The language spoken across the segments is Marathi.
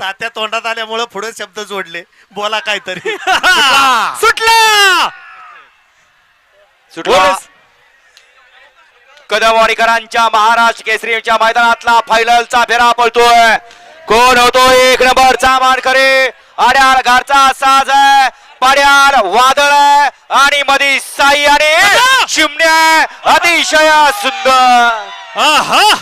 तात्या तोंडात आल्यामुळं पुढे शब्द जोडले. बोला काहीतरी. सुटला! सुटला. कदमवाडीकरांच्या महाराष्ट्र केसरीच्या मैदानातला फायनलचा फेरा पळतोय. कोण होतो एक नंबरचा मानकरी. आड्याळ घरचा साज आहे. पाड्याळ वादळ आहे. आणि मधी साई आणि चिमण्या. आहे. अतिशय सुंदर. आहा!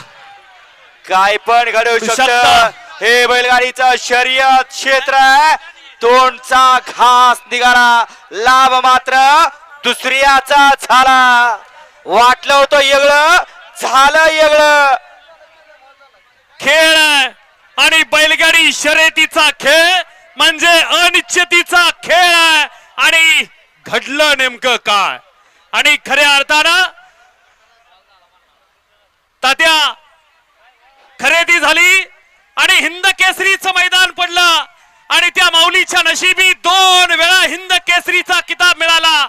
काय पण घडू शकतं. हे बैलगाडीचं शर्यत क्षेत्र आहे. तोंडचा घास निघाला. लाभ मात्र दुसऱ्याचा झाला. वाटलं होतं येगळं झालं येगळं. खेळ आहे. आणि बैलगाडी शर्यतीचा खेळ म्हणजे अनिश्चितीचा खेळ आहे. आणि घडलं नेमकं काय? आणि खऱ्या अर्थानं तात्या खरेदी झाली आणि हिंद केसरीचं मैदान पडलं आणि त्या माऊलीच्या नशिबी दोन वेळा हिंद केसरीचा किताब मिळाला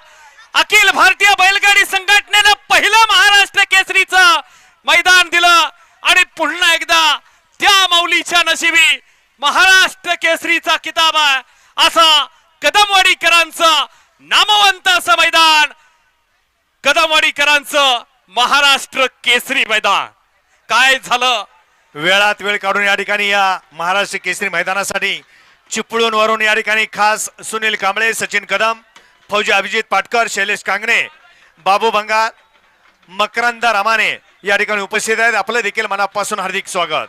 अखिल भारतीय बैलगाडी संघटनेनं पहिलं महाराष्ट्र केसरीचं मैदान दिलं आणि पुन्हा एकदा त्या माऊलीच्या नशिबी महाराष्ट्र केसरीचा किताब आहे. असा कदमवाडीकरांचं नामवंत असं मैदान कदमवाडीकरांचं महाराष्ट्र केसरी मैदान. काय झालं? वेळात वेळ काढून या ठिकाणी या महाराष्ट्र केसरी मैदानासाठी चिपळूण वरून या ठिकाणी खास सुनील कांबळे सचिन कदम फौजी अभिजित पाटकर शैलेश कांगणे बाबू भंगार मकरंद रामाने या ठिकाणी उपस्थित आहेत. आपलं देखील मनापासून हार्दिक स्वागत.